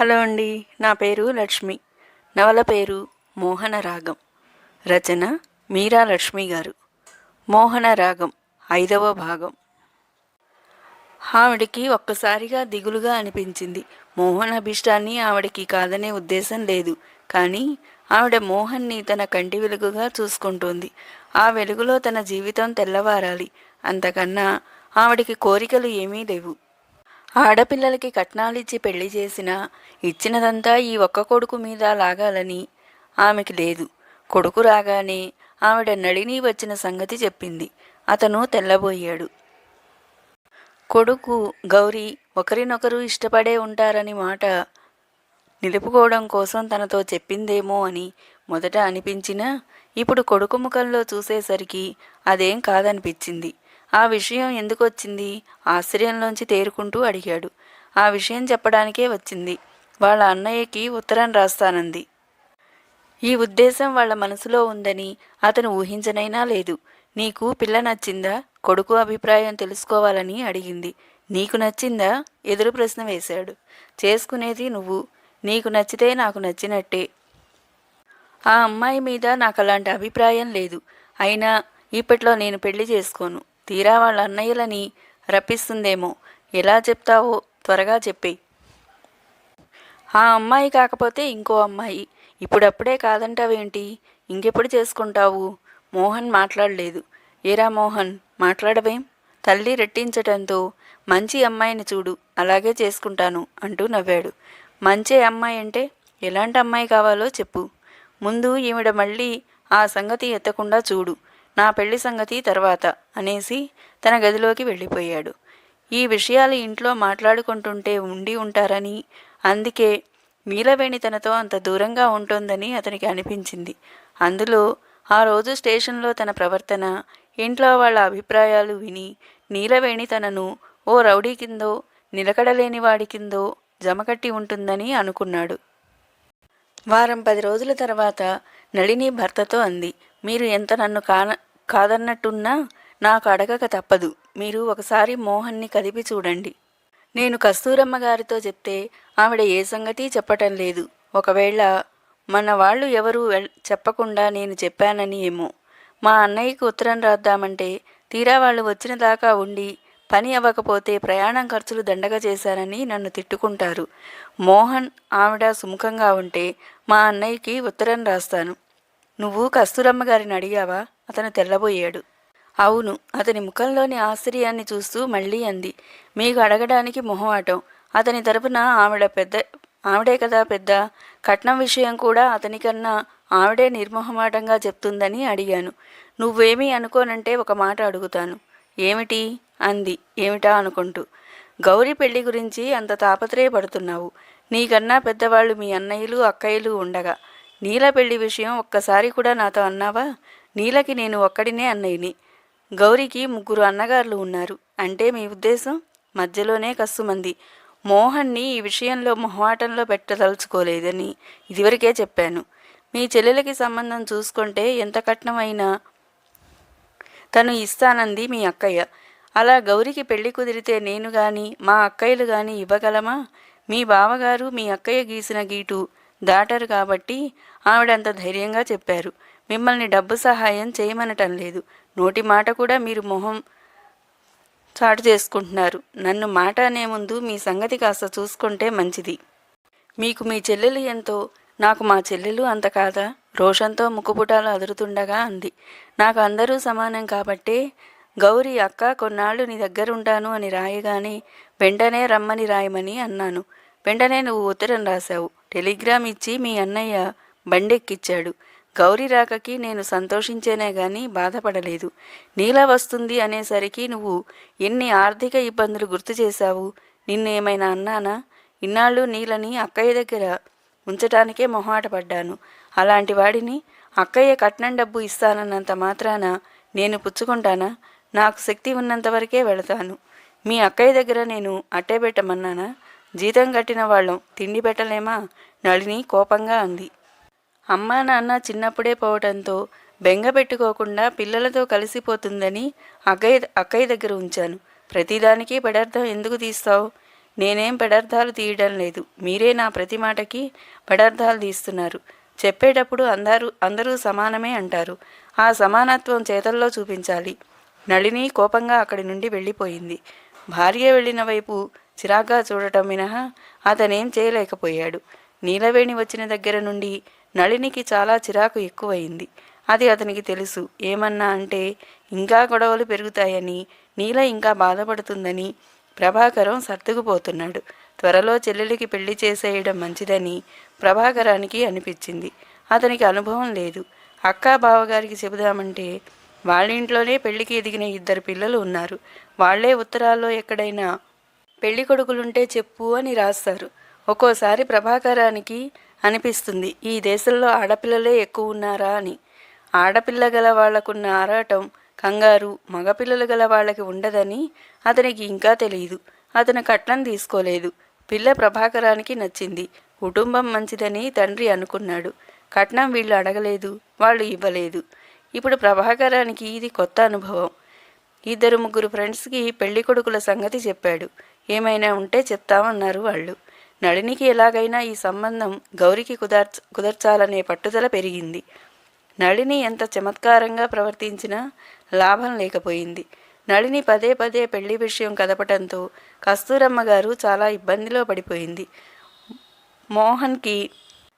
Hello అండి నా పేరు లక్ష్మి. నవల పేరు మోహన రాగం. రచన మీరా లక్ష్మి గారు. మోహన రాగం ఐదవ భాగం. ఆవిడికి ఒక్కసారిగా దిగులుగా అనిపించింది. మోహన్ అభిష్టాన్ని ఆవిడకి కాదనే ఉద్దేశం లేదు. కానీ ఆవిడ మోహన్ని తన కంటి వెలుగుగా చూసుకుంటోంది. ఆ వెలుగులో తన జీవితం తెల్లవారాలి. అంతకన్నా ఆవిడికి కోరికలు ఏమీ లేవు. ఆడపిల్లలకి కట్నాలిచ్చి పెళ్ళి చేసినా ఇచ్చినదంతా ఈ ఒక్క కొడుకు మీద లాగాలని ఆమెకి లేదు. కొడుకు రాగానే ఆవిడ నడిని వచ్చిన సంగతి చెప్పింది. అతను తెల్లబోయాడు. కొడుకు గౌరీ ఒకరినొకరు ఇష్టపడే ఉంటారని మాట నిలుపుకోవడం కోసం తనతో చెప్పిందేమో అని మొదట అనిపించినా ఇప్పుడు కొడుకు ముఖంలో చూసేసరికి అదేం కాదనిపించింది. ఆ విషయం ఎందుకు వచ్చింది ఆశ్చర్యంలోంచి తేరుకుంటూ అడిగాడు. ఆ విషయం చెప్పడానికే వచ్చింది. వాళ్ళ అన్నయ్యకి ఉత్తరం రాస్తానంది. ఈ ఉద్దేశం వాళ్ళ మనసులో ఉందని అతను ఊహించనైనా లేదు. నీకు పిల్ల నచ్చిందా? కొడుకు అభిప్రాయం తెలుసుకోవాలని అడిగింది. నీకు నచ్చిందా? ఎదురు ప్రశ్న వేశాడు. చేసుకునేది నువ్వు. నీకు నచ్చితే నాకు నచ్చినట్టే. ఆ అమ్మాయి మీద నాకు అలాంటి అభిప్రాయం లేదు. అయినా ఇప్పట్లో నేను పెళ్ళి చేసుకోను. తీరా వాళ్ళ అన్నయ్యలని రప్పిస్తుందేమో. ఎలా చెప్తావో త్వరగా చెప్పి ఆ అమ్మాయి కాకపోతే ఇంకో అమ్మాయి. ఇప్పుడప్పుడే కాదంటావేంటి? ఇంకెప్పుడు చేసుకుంటావు? మోహన్ మాట్లాడలేదు. ఏరా మోహన్ మాట్లాడవేం? తల్లి రెట్టించటంతో మంచి అమ్మాయిని చూడు అలాగే చేసుకుంటాను అంటూ నవ్వాడు. మంచి అమ్మాయి అంటే ఎలాంటి అమ్మాయి కావాలో చెప్పు. ముందు ఈవిడ మళ్ళీ ఆ సంగతి ఎత్తకుండా చూడు. నా పెళ్ళి సంగతి తర్వాత అనేసి తన గదిలోకి వెళ్ళిపోయాడు. ఈ విషయాలు ఇంట్లో మాట్లాడుకుంటుంటే ఉండి ఉంటారని అందుకే నీలవేణి తనతో అంత దూరంగా ఉంటుందని అతనికి అనిపించింది. అందులో ఆ రోజు స్టేషన్లో తన ప్రవర్తన ఇంట్లో వాళ్ళ అభిప్రాయాలు విని నీలవేణి తనను ఓ రౌడీ కిందో నిలకడలేని వాడి కిందో జమకట్టి ఉంటుందని అనుకున్నాడు. వారం పది రోజుల తర్వాత నళిని భర్తతో అంది. మీరు ఎంత నన్ను కాన కాదన్నట్టున్నా నాకు అడగక తప్పదు. మీరు ఒకసారి మోహన్ని కదిపి చూడండి. నేను కస్తూరమ్మ గారితో చెప్తే ఆవిడ ఏ సంగతి చెప్పటం లేదు. ఒకవేళ మన వాళ్ళు ఎవరు చెప్పకుండా నేను చెప్పానని ఏమో. మా అన్నయ్యకు ఉత్తరం రాద్దామంటే తీరా వాళ్ళు వచ్చిన దాకా ఉండి పని అవ్వకపోతే ప్రయాణం ఖర్చులు దండగ చేశారని నన్ను తిట్టుకుంటారు. మోహన్ ఆవిడ సుముఖంగా ఉంటే మా అన్నయ్యకి ఉత్తరం రాస్తాను. నువ్వు కస్తూరమ్మ గారిని అడిగావా? అతను తెల్లబోయాడు. అవును అతని ముఖంలోని ఆశ్చర్యాన్ని చూస్తూ మళ్ళీ అంది. మీకు అడగడానికి మొహమాటం. అతని తరపున ఆవిడ పెద్ద ఆవిడే కదా పెద్ద. కట్నం విషయం కూడా అతనికన్నా ఆవిడే నిర్మోహమాటంగా చెప్తుందని అడిగాను. నువ్వేమీ అనుకోనంటే ఒక మాట అడుగుతాను. ఏమిటి? అంది. ఏమిటా అనుకుంటూ. గౌరీ పెళ్ళి గురించి అంత తాపత్రయపడుతున్నావు. నీకన్నా పెద్దవాళ్ళు మీ అన్నయ్యలు అక్కయ్యలు ఉండగా. నీల పెళ్ళి విషయం ఒక్కసారి కూడా నాతో అన్నావా? నీలకి నేను ఒక్కడినే అన్నయ్యని. గౌరికి ముగ్గురు అన్నగారులు ఉన్నారు. అంటే మీ ఉద్దేశం? మధ్యలోనే కస్సుమంది మోహన్ని ఈ విషయంలో మొహమాటంలో పెట్టదలుచుకోలేదని ఇదివరకే చెప్పాను. మీ చెల్లెలకి సంబంధం చూసుకుంటే ఎంత కట్నమైనా తను ఇస్తానంది మీ అక్కయ్య. అలా గౌరికి పెళ్ళి కుదిరితే నేను గాని మా అక్కయ్యలు గాని ఇవ్వగలమా? మీ బావగారు మీ అక్కయ్య గీసిన గీటు దాటరు కాబట్టి ఆవిడంత ధైర్యంగా చెప్పారు. మిమ్మల్ని డబ్బు సహాయం చేయమనటం లేదు. నోటి మాట కూడా మీరు మొహం చాటు చేసుకుంటున్నారు. నన్ను మాట అనే ముందు మీ సంగతి కాస్త చూసుకుంటే మంచిది. మీకు మీ చెల్లెలు ఎంతో నాకు మా చెల్లెలు అంత కాదా? రోషంతో ముక్కుపుటాలు అదురుతుండగా అంది. నాకు అందరూ సమానం కాబట్టే గౌరీ అక్క కొన్నాళ్ళు నీ దగ్గరుంటాను అని రాయగానే వెంటనే రమ్మని రాయమని అన్నాను. వెంటనే నువ్వు ఉత్తరం రాశావు. టెలిగ్రామ్ ఇచ్చి మీ అన్నయ్య బండెక్కిచ్చాడు. గౌరీ రాకకి నేను సంతోషించేనే గాని బాధపడలేదు. నీలా వస్తుంది అనేసరికి నువ్వు ఎన్ని ఆర్థిక ఇబ్బందులు గుర్తు చేశావు? నిన్నేమైనా అన్నానా? ఇన్నాళ్ళు నీలని అక్కయ్య దగ్గర ఉంచటానికే మొహాటపడ్డాను అలాంటి వాడిని అక్కయ్య కట్నం డబ్బు ఇస్తానన్నంత మాత్రాన నేను పుచ్చుకుంటానా? నాకు శక్తి ఉన్నంత వరకే వెళతాను. మీ అక్కయ్య దగ్గర నేను అట్టే పెట్టమన్నానా? జీతం కట్టిన వాళ్ళం తిండి పెట్టలేమా? నళిని కోపంగా అంది. అమ్మా నాన్న చిన్నప్పుడే పోవటంతో బెంగ పెట్టుకోకుండా పిల్లలతో కలిసిపోతుందని అక్కయ్య అక్కయ్య దగ్గర ఉంచాను. ప్రతిదానికి పెడార్థం ఎందుకు తీస్తావు? నేనేం పెడార్థాలు తీయడం లేదు. మీరే నా ప్రతి మాటకి పెడార్థాలు తీస్తున్నారు. చెప్పేటప్పుడు అందరూ అందరూ సమానమే అంటారు. ఆ సమానత్వం చేతల్లో చూపించాలి. నళిని కోపంగా అక్కడి నుండి వెళ్ళిపోయింది. భార్య వెళ్ళిన వైపు చిరాగ్గా చూడటం మినహా అతనేం చేయలేకపోయాడు. నీలవేణి వచ్చిన దగ్గర నుండి నళినికి చాలా చిరాకు ఎక్కువయింది అది అతనికి తెలుసు. ఏమన్నా అంటే ఇంకా గొడవలు పెరుగుతాయని నీల ఇంకా బాధపడుతుందని ప్రభాకరం సర్దుకుపోతున్నాడు. త్వరలో చెల్లెలికి పెళ్ళి చేసేయడం మంచిదని ప్రభాకరానికి అనిపించింది. అతనికి అనుభవం లేదు. అక్కా బావగారికి చెబుదామంటే వాళ్ళ ఇంట్లోనే పెళ్ళికి ఎదిగిన ఇద్దరు పిల్లలు ఉన్నారు. వాళ్ళే ఉత్తరాల్లో ఎక్కడైనా పెళ్ళి కొడుకులుంటే చెప్పు అని రాస్తారు. ఒక్కోసారి ప్రభాకరానికి అనిపిస్తుంది. ఈ దేశంలో ఆడపిల్లలే ఎక్కువ ఉన్నారా అని. ఆడపిల్ల గల వాళ్ళకున్న ఆరాటం కంగారు మగపిల్లలు గల వాళ్ళకి ఉండదని అతనికి ఇంకా తెలియదు అతను కట్నం తీసుకోలేదు. పిల్ల ప్రభాకరానికి నచ్చింది. కుటుంబం మంచిదని తండ్రి అనుకున్నాడు. కట్నం వీళ్ళు అడగలేదు వాళ్ళు ఇవ్వలేదు. ఇప్పుడు ప్రభాకరానికి ఇది కొత్త అనుభవం. ఇద్దరు ముగ్గురు ఫ్రెండ్స్కి పెళ్ళి కొడుకుల సంగతి చెప్పాడు. ఏమైనా ఉంటే చెప్తామన్నారు వాళ్ళు. నళినికి ఎలాగైనా ఈ సంబంధం గౌరికి కుదర్చ కుదర్చాలనే పట్టుదల పెరిగింది. నళిని ఎంత చమత్కారంగా ప్రవర్తించినా లాభం లేకపోయింది. నళిని పదే పదే పెళ్ళి విషయం కదపటంతో కస్తూరమ్మ గారు చాలా ఇబ్బందిలో పడిపోయింది. మోహన్కి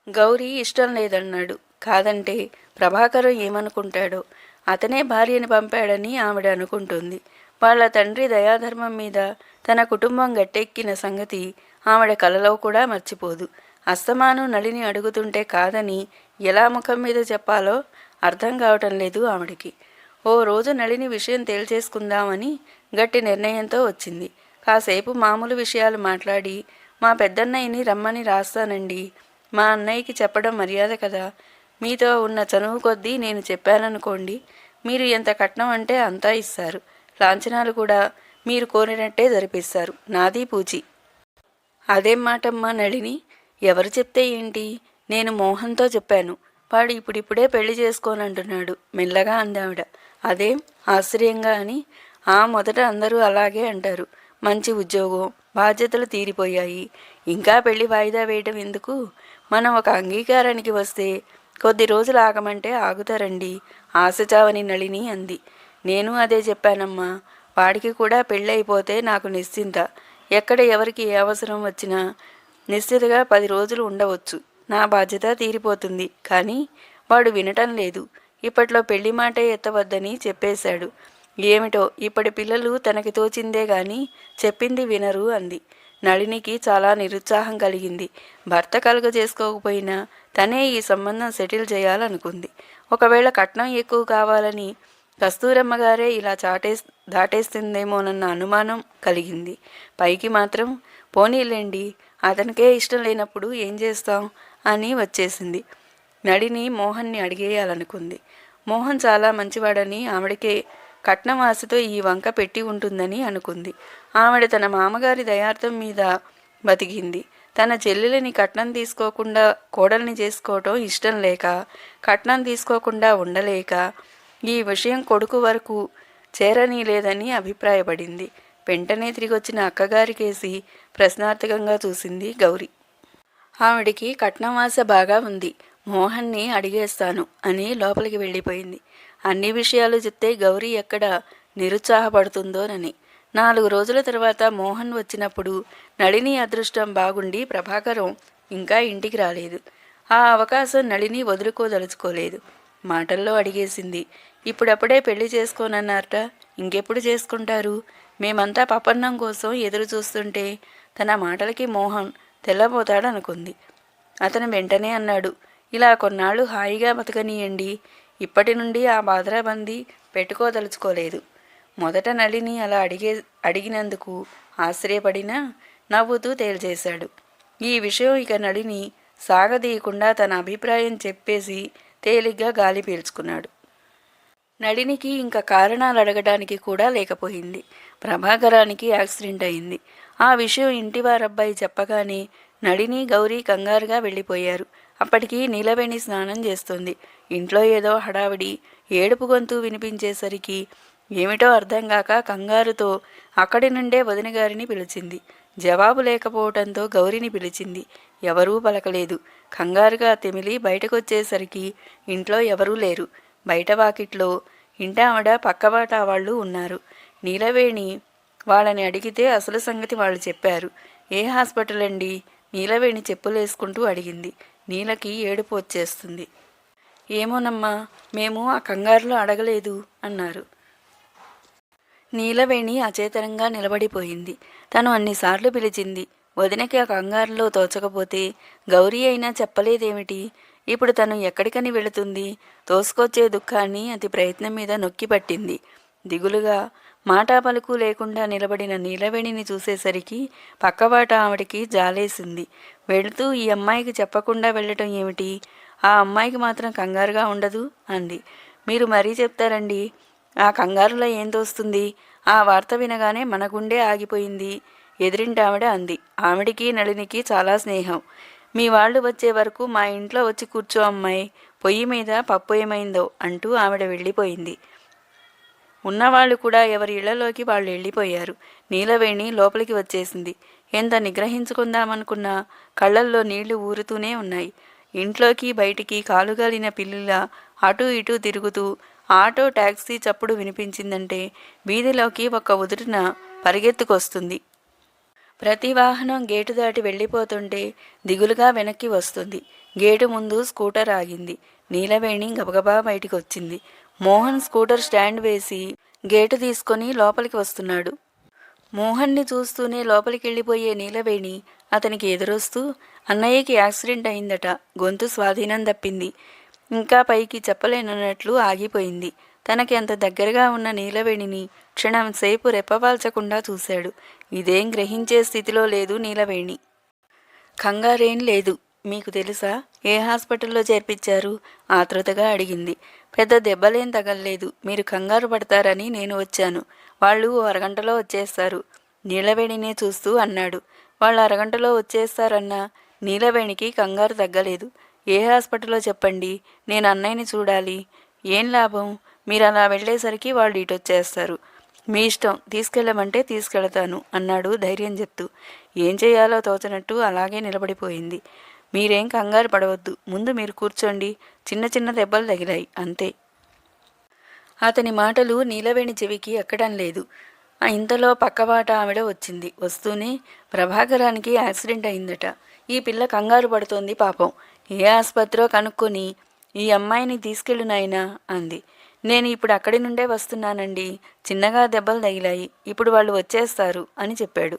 గౌరీ ఇష్టం లేదన్నాడు. కాదంటే ప్రభాకరం ఏమనుకుంటాడో అతనే భార్యని పంపాడని ఆవిడ అనుకుంటుంది. వాళ్ళ తండ్రి దయాధర్మం మీద తన కుటుంబం గట్టెక్కిన సంగతి ఆవిడ కలలో కూడా మర్చిపోదు. అస్తమాను నళిని అడుగుతుంటే కాదని ఎలా ముఖం మీద చెప్పాలో అర్థం కావటం లేదు ఆవిడకి. ఓ రోజు నళిని విషయం తేల్చేసుకుందామని గట్టి నిర్ణయంతో వచ్చింది. కాసేపు మామూలు విషయాలు మాట్లాడి మా పెద్దన్నయ్యని రమ్మని రాస్తానండి. మా అన్నయ్యకి చెప్పడం మర్యాద కదా. మీతో ఉన్న చనువు కొద్దీ నేను చెప్పాననుకోండి. మీరు ఎంత కట్నం అంటే అంతా ఇస్తారు. లాంఛనాలు కూడా మీరు కోరినట్టే జరిపిస్తారు నాది పూచి. అదేం మాటమ్మా నళిని. ఎవరు చెప్తే ఏంటి? నేను మోహన్తో చెప్పాను. వాడు ఇప్పుడిప్పుడే పెళ్ళి చేసుకోనంటున్నాడు. మెల్లగా అందావిడ. అదేం ఆశ్చర్యంగా అని ఆ మొదట అందరూ అలాగే అంటారు. మంచి ఉద్యోగం బాధ్యతలు తీరిపోయాయి. ఇంకా పెళ్ళి వాయిదా వేయటం ఎందుకు? మనం ఒక అంగీకారానికి వస్తే కొద్ది రోజులు ఆగమంటే ఆగుతారండి. ఆశచావని నళిని అంది. నేను అదే చెప్పానమ్మా. వాడికి కూడా పెళ్ళైపోతే నాకు నిశ్చింత. ఎక్కడ ఎవరికి ఏ అవసరం వచ్చినా నిశ్చితగా పది రోజులు ఉండవచ్చు. నా బాధ్యత తీరిపోతుంది. కానీ వాడు వినటం లేదు. ఇప్పట్లో పెళ్ళి మాటే ఎత్తవద్దని చెప్పేశాడు. ఏమిటో ఇప్పటి పిల్లలు తనకి తోచిందే గాని చెప్పింది వినరు అంది. నళినికి చాలా నిరుత్సాహం కలిగింది. భర్త కలుగ చేసుకోకపోయినా తనే ఈ సంబంధం సెటిల్ చేయాలనుకుంది. ఒకవేళ కట్నం ఎక్కువ కావాలని కస్తూరమ్మ గారే ఇలా చాటే దాటేస్తుందేమోనన్న అనుమానం కలిగింది. పైకి మాత్రం పోనీలేండి అతనికే ఇష్టం లేనప్పుడు ఏం చేస్తాం అని వచ్చేసింది. నడిని మోహన్ని అడిగేయాలనుకుంది. మోహన్ చాలా మంచివాడని ఆవిడకే కట్నం ఆశతో ఈ వంక పెట్టి ఉంటుందని అనుకుంది. ఆవిడ తన మామగారి దయార్థం మీద బతికింది. తన చెల్లెలిని కట్నం తీసుకోకుండా కోడల్ని చేసుకోవటం ఇష్టం లేక కట్నం తీసుకోకుండా ఉండలేక ఈ విషయం కొడుకు వరకు చేరనీలేదని అభిప్రాయపడింది. వెంటనే తిరిగొచ్చిన అక్కగారికేసి ప్రశ్నార్థకంగా చూసింది గౌరి. ఆవిడికి కట్నవాస బాగా ఉంది. మోహన్ని అడిగేస్తాను అని లోపలికి వెళ్ళిపోయింది. అన్ని విషయాలు చెప్తే గౌరీ ఎక్కడ నిరుత్సాహపడుతుందోనని. నాలుగు రోజుల తర్వాత మోహన్ వచ్చినప్పుడు నళిని అదృష్టం బాగుండి ప్రభాకరం ఇంకా ఇంటికి రాలేదు. ఆ అవకాశం నళిని వదులుకోదలుచుకోలేదు. మాటల్లో అడిగేసింది. ఇప్పుడప్పుడే పెళ్ళి చేసుకోనన్నారట. ఇంకెప్పుడు చేసుకుంటారు? మేమంతా పపన్నం కోసం ఎదురు చూస్తుంటే తన మాటలకి మోహన్ తెల్లబోతాడనుకుంది. అతను వెంటనే అన్నాడు ఇలా కొన్నాళ్ళు హాయిగా బతకనీయండి. ఇప్పటి నుండి ఆ బాధరాబందీ పెట్టుకోదలుచుకోలేదు. మొదట నళిని అలా అడిగే అడిగినందుకు ఆశ్చర్యపడినా నవ్వుతూ తేల్చేశాడు. ఈ విషయం ఇక నళిని సాగదీయకుండా తన అభిప్రాయం చెప్పేసి తేలిగ్గా గాలి పీల్చుకున్నాడు. నడినికి ఇంకా కారణాలు అడగడానికి కూడా లేకపోయింది. ప్రభాకరానికి యాక్సిడెంట్ అయింది. ఆ విషయం ఇంటి వారబ్బాయి చెప్పగానే నడిని గౌరీ కంగారుగా వెళ్ళిపోయారు. అప్పటికి నీలవేణి స్నానం చేస్తుంది. ఇంట్లో ఏదో హడావిడి ఏడుపు గొంతు వినిపించేసరికి ఏమిటో అర్థం కాక కంగారుతో అక్కడి నుండే వదిన గారిని పిలిచింది. జవాబు లేకపోవటంతో గౌరిని పిలిచింది. ఎవరూ పలకలేదు. కంగారుగా తెమిలి బయటకొచ్చేసరికి ఇంట్లో ఎవరూ లేరు. బయట వాకిట్లో ఇంటావిడ పక్కవాట వాళ్ళు ఉన్నారు. నీలవేణి వాళ్ళని అడిగితే అసలు సంగతి వాళ్ళు చెప్పారు. ఏ హాస్పిటల్ అండి? నీలవేణి చెప్పులేసుకుంటూ అడిగింది. నీలకి ఏడుపు వచ్చేస్తుంది. ఏమోనమ్మా మేము ఆ కంగారులో అడగలేదు అన్నారు. నీలవేణి అచేతనంగా నిలబడిపోయింది. తను అన్నిసార్లు పిలిచింది. వదినకి ఆ కంగారులో తోచకపోతే గౌరీ అయినా చెప్పలేదేమిటి? ఇప్పుడు తను ఎక్కడికని వెళుతుంది? తోసుకొచ్చే దుఃఖాన్ని అతి ప్రయత్నం మీద నొక్కి పట్టింది. దిగులుగా మాటా పలుకు లేకుండా నిలబడిన నీలవేణిని చూసేసరికి పక్కవాట ఆవిడికి జాలేసింది. వెళుతూ ఈ అమ్మాయికి చెప్పకుండా వెళ్ళటం ఏమిటి? ఆ అమ్మాయికి మాత్రం కంగారుగా ఉండదు అంది. మీరు మరీ చెప్తారండి. ఆ కంగారులో ఏం తోస్తుంది? ఆ వార్త వినగానే మన గుండె ఆగిపోయింది. ఎదిరింటావిడ అంది. ఆవిడికి నళినికి చాలా స్నేహం. మీ వాళ్ళు వచ్చే వరకు మా ఇంట్లో వచ్చి కూర్చో అమ్మాయి. పొయ్యి మీద పప్పు ఏమైందో అంటూ ఆవిడ వెళ్ళిపోయింది. ఉన్నవాళ్ళు కూడా ఎవరి ఇళ్ళలోకి వాళ్ళు వెళ్ళిపోయారు. నీలవేణి లోపలికి వచ్చేసింది. ఎంత నిగ్రహించుకుందామనుకున్నా కళ్ళల్లో నీళ్ళు ఊరుతూనే ఉన్నాయి. ఇంట్లోకి బయటికి కాలుగాలిన పిల్లుల అటూ ఇటూ తిరుగుతూ ఆటో టాక్సీ చప్పుడు వినిపించిందంటే వీధిలోకి ఒక ఉదుటిన పరిగెత్తుకొస్తుంది. ప్రతి వాహనం గేటు దాటి వెళ్ళిపోతుంటే దిగులుగా వెనక్కి వస్తుంది. గేటు ముందు స్కూటర్ ఆగింది. నీలవేణి గబగబా బయటికి వచ్చింది మోహన్ స్కూటర్ స్టాండ్ వేసి గేటు తీసుకొని లోపలికి వస్తున్నాడు. మోహన్ని చూస్తూనే లోపలికి వెళ్ళిపోయే నీలవేణి అతనికి ఎదురొస్తూ అన్నయ్యకి యాక్సిడెంట్ అయిందట. గొంతు స్వాధీనం తప్పింది ఇంకా పైకి చెప్పలేనన్నట్లు ఆగిపోయింది. తనకి అంత దగ్గరగా ఉన్న నీలవేణిని క్షణం సేపు రెప్పవాల్చకుండా చూశాడు. ఇదేం గ్రహించే స్థితిలో లేదు నీలవేణి. కంగారేం లేదు. మీకు తెలుసా? ఏ హాస్పిటల్లో చేర్పించారు? ఆతృతగా అడిగింది. పెద్ద దెబ్బలేం తగలలేదు. మీరు కంగారు పడతారని నేను వచ్చాను. వాళ్ళు అరగంటలో వచ్చేస్తారు. నీలవేణినే చూస్తూ అన్నాడు. వాళ్ళు అరగంటలో వచ్చేస్తారన్నా నీలవేణికి కంగారు తగ్గలేదు. ఏ హాస్పిటల్లో చెప్పండి? నేను అన్నయ్యని చూడాలి. ఏం లాభం? మీరు అలా వెళ్ళేసరికి వాళ్ళు ఇటు వచ్చేస్తారు మీ ఇష్టం తీసుకెళ్ళమంటే తీసుకెళతాను అన్నాడు ధైర్యం చెప్తూ. ఏం చేయాలో తోచనట్టు అలాగే నిలబడిపోయింది. మీరేం కంగారు పడవద్దు ముందు మీరు కూర్చోండి చిన్న చిన్న దెబ్బలు తగిలాయి అంతే. అతని మాటలు నీలవేణి చెవికి ఎక్కడం లేదు. ఆ ఇంతలో పక్కబాట ఆవిడ వచ్చింది. వస్తూనే ప్రభాకరానికి యాక్సిడెంట్ అయిందట. ఈ పిల్ల కంగారు పడుతోంది పాపం. ఏ ఆసుపత్రో కనుక్కొని ఈ అమ్మాయిని తీసుకెళ్ళు నాయనా అంది. నేను ఇప్పుడు అక్కడి నుండే వస్తున్నానండి. చిన్నగా దెబ్బలు తగిలాయి. ఇప్పుడు వాళ్ళు వచ్చేస్తారు అని చెప్పాడు.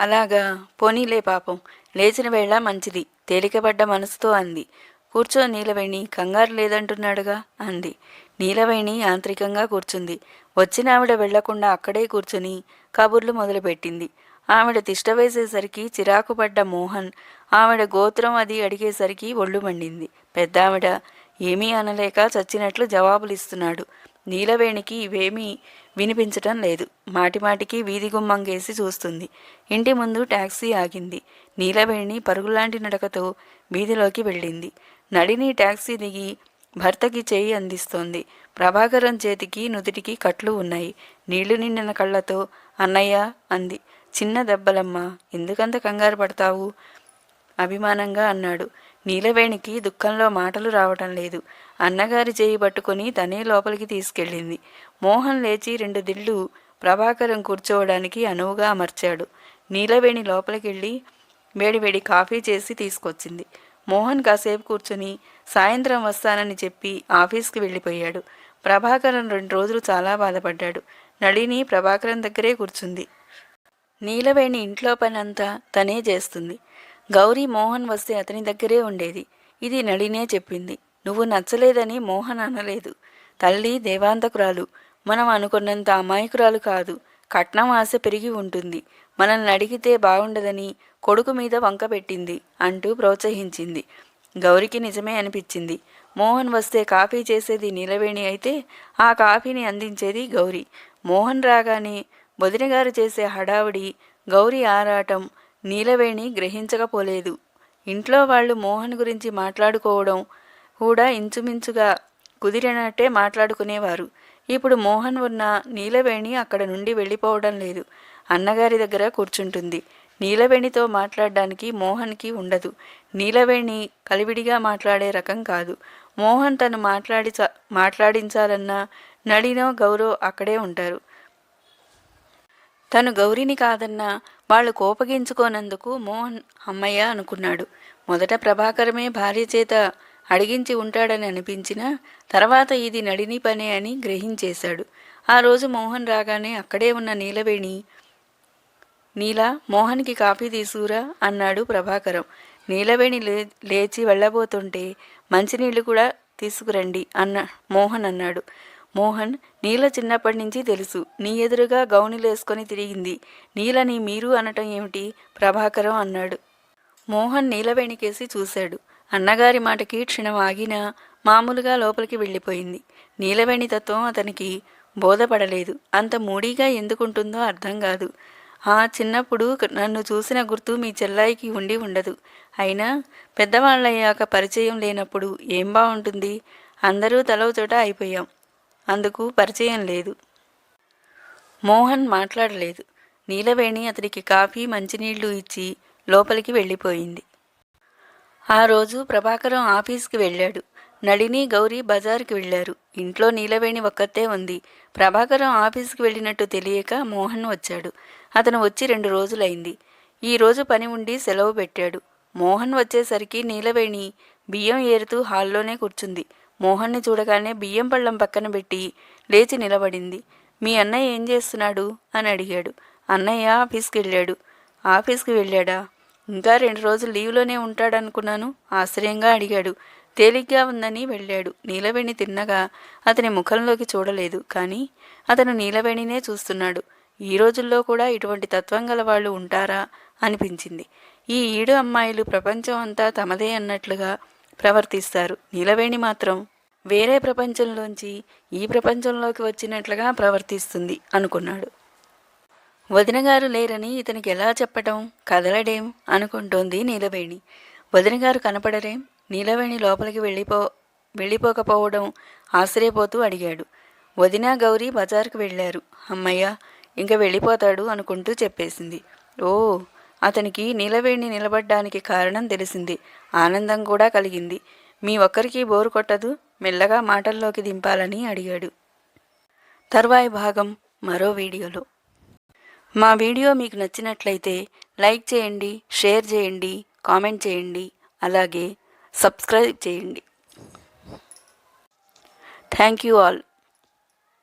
అలాగా? పోనీలే పాపం. లేచిన వేళ మంచిది. తేలికపడ్డ మనసుతో అంది. కూర్చో నీలవేణి. కంగారు లేదంటున్నాడుగా? అంది. నీలవేణి యాంత్రికంగా కూర్చుంది. వచ్చిన ఆవిడ వెళ్ళకుండా అక్కడే కూర్చుని కబుర్లు మొదలుపెట్టింది. ఆవిడ తిష్ట వేసేసరికి చిరాకు పడ్డ మోహన్ ఆవిడ గోత్రం అది అడిగేసరికి ఒళ్ళు మండింది. పెద్దావిడ ఏమీ అనలేక చచ్చినట్లు జవాబులిస్తున్నాడు. నీలవేణికి ఇవేమీ వినిపించటం లేదు. మాటిమాటికి వీధి గుమ్మంగేసి చూస్తుంది. ఇంటి ముందు టాక్సీ ఆగింది. నీలవేణి పరుగులాంటి నడకతో వీధిలోకి వెళ్ళింది. నడిని ట్యాక్సీ దిగి భర్తకి చేయి అందిస్తోంది. ప్రభాకరం చేతికి నుదుటికి కట్లు ఉన్నాయి. నీళ్ళు నిండిన కళ్ళతో అన్నయ్య అంది. చిన్న దెబ్బలమ్మ ఎందుకంత కంగారు పడతావు? అభిమానంగా అన్నాడు. నీలవేణికి దుఃఖంలో మాటలు రావటం లేదు. అన్నగారి చేయి పట్టుకొని తనే లోపలికి తీసుకెళ్ళింది. మోహన్ లేచి రెండు దిళ్ళు ప్రభాకరం కూర్చోవడానికి అనువుగా అమర్చాడు. నీలవేణి లోపలికెళ్ళి వేడివేడి కాఫీ చేసి తీసుకొచ్చింది. మోహన్ కాసేపు కూర్చుని సాయంత్రం వస్తానని చెప్పి ఆఫీస్కి వెళ్ళిపోయాడు. ప్రభాకరన్ రెండు రోజులు చాలా బాధపడ్డాడు. నళిని ప్రభాకరం దగ్గరే కూర్చుంది. నీలవేణి ఇంట్లో పనంతా తనే చేస్తుంది. గౌరీ మోహన్ వస్తే అతని దగ్గరే ఉండేది. ఇది నడినే చెప్పింది. నువ్వు నచ్చలేదని మోహన్ అనలేదు. తల్లి దేవాంతకురాలు. మనం అనుకున్నంత అమాయకురాలు కాదు. కట్నం ఆశ పెరిగి ఉంటుంది. మనల్ని అడిగితే బాగుండదని కొడుకు మీద వంక పెట్టింది అంటూ ప్రోత్సహించింది. గౌరికి నిజమే అనిపించింది. మోహన్ వస్తే కాఫీ చేసేది నీలవేణి అయితే ఆ కాఫీని అందించేది గౌరీ. మోహన్ రాగానే వదినగారు చేసే హడావుడి గౌరీ ఆరాటం నీలవేణి గ్రహించకపోలేదు. ఇంట్లో వాళ్ళు మోహన్ గురించి మాట్లాడుకోవడం కూడా ఇంచుమించుగా కుదిరినట్టే మాట్లాడుకునేవారు. ఇప్పుడు మోహన్ ఉన్న నీలవేణి అక్కడ నుండి వెళ్ళిపోవడం లేదు. అన్నగారి దగ్గర కూర్చుంటుంది. నీలవేణితో మాట్లాడడానికి మోహన్కి ఉండదు. నీలవేణి కలివిడిగా మాట్లాడే రకం కాదు. మోహన్ తను మాట్లాడి మాట్లాడించాలన్నా నడినో గౌరవ్ అక్కడే ఉంటారు. తను గౌరిని కాదన్నా వాళ్ళు కోపగించుకోనందుకు మోహన్ అమ్మయ్య అనుకున్నాడు. మొదట ప్రభాకరమే భార్య చేత అడిగించి ఉంటాడని అనిపించినా తర్వాత ఇది నడిని పనే అని గ్రహించేశాడు. ఆ రోజు మోహన్ రాగానే అక్కడే ఉన్న నీలవేణి నీలా మోహన్కి కాఫీ తీసుకురా అన్నాడు ప్రభాకరం. నీలవేణి లే లేచి వెళ్ళబోతుంటే మంచినీళ్ళు కూడా తీసుకురండి అన్న మోహన్ అన్నాడు. మోహన్ నీల చిన్నప్పటి నుంచి తెలుసు. నీ ఎదురుగా గౌనిలేసుకొని తిరిగింది. నీలని మీరు అనటం ఏమిటి? ప్రభాకరం అన్నాడు. మోహన్ నీలవేణికేసి చూశాడు. అన్నగారి మాటకి క్షణం ఆగినా మామూలుగా లోపలికి వెళ్ళిపోయింది. నీలవేణి తత్వం అతనికి బోధపడలేదు. అంత మూడీగా ఎందుకుంటుందో అర్థం కాదు. ఆ చిన్నప్పుడు నన్ను చూసిన గుర్తు మీ చెల్లాయికి ఉండి ఉండదు. అయినా పెద్దవాళ్ళయ్యాక పరిచయం లేనప్పుడు ఏం బాగుంటుంది అందరూ తలవచోట అయిపోయాం. అందుకు పరిచయం లేదు. మోహన్ మాట్లాడలేదు. నీలవేణి అతనికి కాఫీ మంచినీళ్ళు ఇచ్చి లోపలికి వెళ్ళిపోయింది. ఆ రోజు ప్రభాకరం ఆఫీస్కి వెళ్ళాడు. నడిని గౌరీ బజార్కి వెళ్ళారు. ఇంట్లో నీలవేణి ఒక్కతే ఉంది. ప్రభాకరం ఆఫీస్కి వెళ్ళినట్టు తెలియక మోహన్ వచ్చాడు. అతను వచ్చి రెండు రోజులైంది. ఈ రోజు పని ఉండి సెలవు పెట్టాడు. మోహన్ వచ్చేసరికి నీలవేణి బియ్యం ఏరుతూ హాల్లోనే కూర్చుంది. మోహన్ని చూడగానే బియ్యం పళ్ళం పక్కన పెట్టి లేచి నిలబడింది. మీ అన్నయ్య ఏం చేస్తున్నాడు? అని అడిగాడు. అన్నయ్య ఆఫీస్కి వెళ్ళాడు. ఆఫీస్కి వెళ్ళాడా? ఇంకా రెండు రోజులు లీవ్లోనే ఉంటాడనుకున్నాను ఆశ్చర్యంగా అడిగాడు. తేలిగ్గా ఉందని వెళ్ళాడు. నీలవేణి తిన్నగా అతని ముఖంలోకి చూడలేదు. కానీ అతను నీలవేణినే చూస్తున్నాడు. ఈ రోజుల్లో కూడా ఇటువంటి తత్వం గల వాళ్ళు ఉంటారా? అనిపించింది. ఈ ఈడు అమ్మాయిలు ప్రపంచం అంతా తమదే అన్నట్లుగా ప్రవర్తిస్తారు. నీలవేణి మాత్రం వేరే ప్రపంచంలోంచి ఈ ప్రపంచంలోకి వచ్చినట్లుగా ప్రవర్తిస్తుంది అనుకున్నాడు. వదినగారు లేరని ఇతనికి ఎలా చెప్పటం? కదలడేం? అనుకుంటోంది నీలవేణి. వదినగారు కనపడరేం? నీలవేణి లోపలికి వెళ్ళిపో వెళ్ళిపోకపోవడం ఆశ్చర్యపోతూ అడిగాడు. వదిన గౌరీ బజార్కు వెళ్ళారు. అమ్మయ్య ఇంకా వెళ్ళిపోతాడు అనుకుంటూ చెప్పేసింది. ఓ అతనికి నీలవేణి నిలబడ్డానికి కారణం తెలిసింది. ఆనందం కూడా కలిగింది. మీ ఒక్కరికి బోరు కొట్టదు? మెల్లగా మాటల్లోకి దింపాలని అడిగాడు. తర్వాయి భాగం మరో వీడియోలో. మా వీడియో మీకు నచ్చినట్లయితే లైక్ చేయండి షేర్ చేయండి కామెంట్ చేయండి అలాగే సబ్స్క్రైబ్ చేయండి. Thank you all.